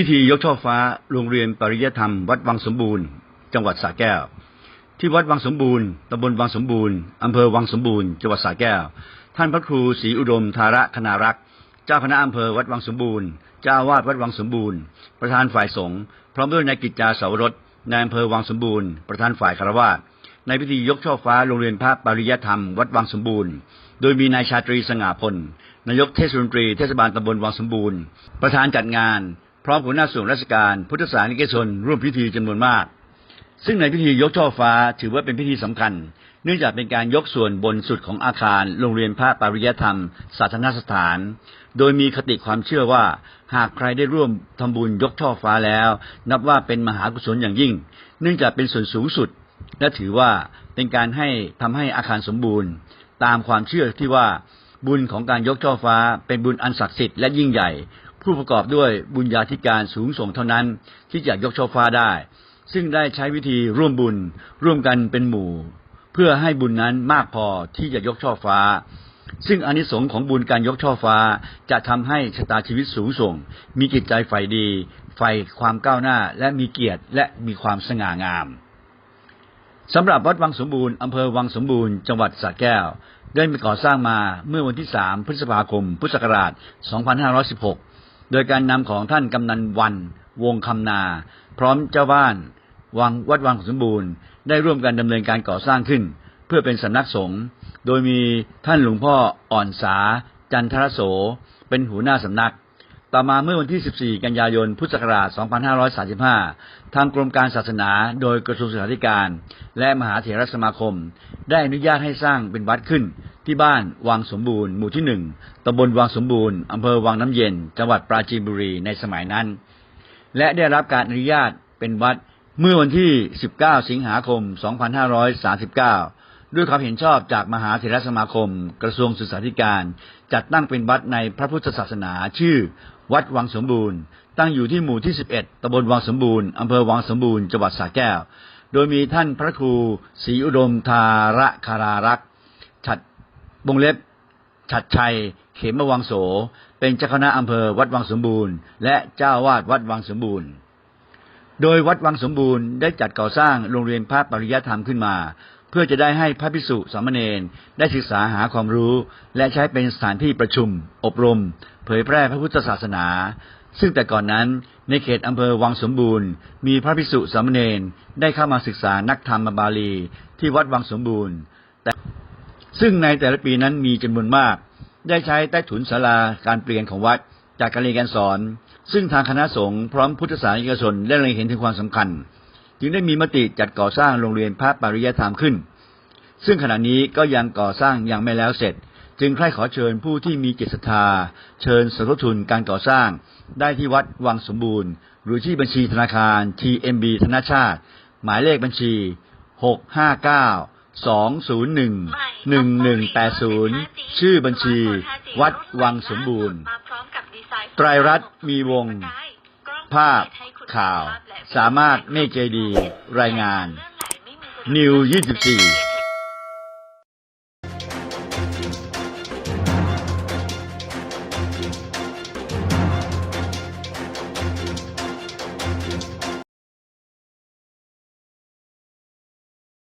พิธียกช่อฟ้าโรงเรียนปริยธรรม วัดวังสมบูรณ์ จังหวัดสระแก้ว ที่วัดวังสมบูรณ์ตำบลวังสมบูรณ์อำเภอวังสมบูรณ์จังหวัดสระแก้ว ท่านพระครูศรีอุดมธาระคณารักษ์เจ้าคณะอำเภอวัดวังสมบูรณ์เจ้าวาดวัดวังสมบูรณ์ ประธานฝ่ายสงฆ์พร้อมด้วยนายกิจจาเสาวรสนายอำเภอวังสมบูรณ์ประธานฝ่ายคารวาสในพิธียกช่อฟ้าโรงเรียนพระปริยธรรม วัดวังสมบูรณ์ โดยมีนายชาตรีสง่าพลนายกเทศมนตรีเทศบาลตำบลวังสมบูรณ์ ประธานจัดงาน ร้อมหัวหน้าส่วนราชการ พุทธศาสนิกชน ร่วมพิธีจำนวนมาก ซึ่งในพิธียกช่อฟ้าถือว่าเป็นพิธีสำคัญ เนื่องจากเป็นการยกส่วนบนสุดของอาคาร โรงเรียนพระปริยธรรม ศาสนสถาน โดยมีคติความเชื่อว่า หากใครได้ร่วมทำบุญยกช่อฟ้าแล้ว นับว่าเป็นมหากุศลอย่างยิ่ง เนื่องจากเป็นส่วนสูงสุด และถือว่าเป็นการให้ทำให้อาคารสมบูรณ์ ตามความเชื่อที่ว่าบุญของการยกช่อฟ้าเป็นบุญอันศักดิ์สิทธิ์และยิ่งใหญ่ ผู้ประกอบด้วยบุญญาธิการสูงส่งเท่านั้น ที่จะยกช่อฟ้าได้ ซึ่งได้ใช้วิธีร่วมบุญร่วมกันเป็นหมู่ เพื่อให้บุญนั้นมากพอที่จะยกช่อฟ้า ซึ่งอนิสงส์ของบุญการยกช่อฟ้าจะทำให้ชะตาชีวิตสูงส่ง มีจิตใจใฝ่ดีใฝ่ความก้าวหน้าและมีเกียรติและมีความสง่างามสำหรับวัดวังสมบูรณ์อำเภอวังสมบูรณ์จังหวัดสระแก้วได้มีก่อสร้างมาเมื่อวันที่ 3 พฤษภาคม พุทธศักราช 2516 โดยการนำของท่านกำนันวัน วงคำนา พร้อมเจ้าบ้าน วังวัดวังสมบูรณ์ ได้ร่วมกันดำเนินการก่อสร้างขึ้น เพื่อเป็นสำนักสงฆ์โดยมีท่านหลวงพ่ออ่อนสา จันทรโส เป็นหัวหน้าสำนัก ต่อมาเมื่อวันที่ 14 กันยายน พุทธศักราช 2535 ทางกรมการศาสนาโดยกระทรวงศึกษาธิการ และมหาเถรสมาคม ได้อนุญาตให้สร้างเป็นวัดขึ้น ที่บ้านวังสมบูรณ์หมู่ที่หนึ่งตำบลวังสมบูรณ์อำเภอวังน้ำเย็น จังหวัดปราจีนบุรีในสมัยนั้น และได้รับการอนุญาตเป็นวัดเมื่อวันที่ 19 สิงหาคม 2539 ด้วยความเห็นชอบจากมหาเถรสมาคม กระทรวงศึกษาธิการ จัดตั้งเป็นวัดในพระพุทธศาสนาชื่อ วัดวังสมบูรณ์ ตั้งอยู่ที่หมู่ที่ 11 ตำบลวังสมบูรณ์อำเภอวังสมบูรณ์ จังหวัดสระแก้ว โดยมีท่านพระครูศรีอุดมธาระคารารักษ์ฉัด วงเล็บฉัดชัย เขมวังโส เป็นเจ้าคณะอำเภอวัดวังสมบูรณ์ และเจ้าวาดวัดวังสมบูรณ์ โดยวัดวังสมบูรณ์ได้จัดก่อสร้างโรงเรียนพระปริยธรรมขึ้นมา เพื่อจะได้ให้พระภิกษุสามเณรได้ศึกษาหาความรู้ และใช้เป็นสถานที่ประชุม อบรม เผยแพร่พระพุทธศาสนา ซึ่งแต่ก่อนนั้นในเขตอำเภอวังสมบูรณ์ มีพระภิกษุสามเณรได้เข้ามาศึกษานักธรรมบาลี ที่วัดวังสมบูรณ์ ซึ่งในแต่ละปีนั้นมีจำนวนมาก ได้ใช้ใต้ถุนศาลาการเปลี่ยนของวัดจากการเรียนการสอน ซึ่งทางคณะสงฆ์พร้อมพุทธศาสนิกชนได้เล็งเห็นถึงความสำคัญ จึงได้มีมติจัดก่อสร้างโรงเรียนพระปริยธรรมขึ้น ซึ่งขณะนี้ก็ยังก่อสร้างยังไม่แล้วเสร็จ จึงใคร่ขอเชิญผู้ที่มีจิตศรัทธา เชิญสมทบทุนการก่อสร้าง ได้ที่วัดวังสมบูรณ์ หรือที่บัญชีธนาคาร TMB ธนชาติ หมายเลขบัญชี 659 201 1180ชื่อบัญชี วัดวังสมบูรณ์ไตรรัตน์มีวง ภาพ ข่าว สามารถเมฆใจดี รายงาน นิว24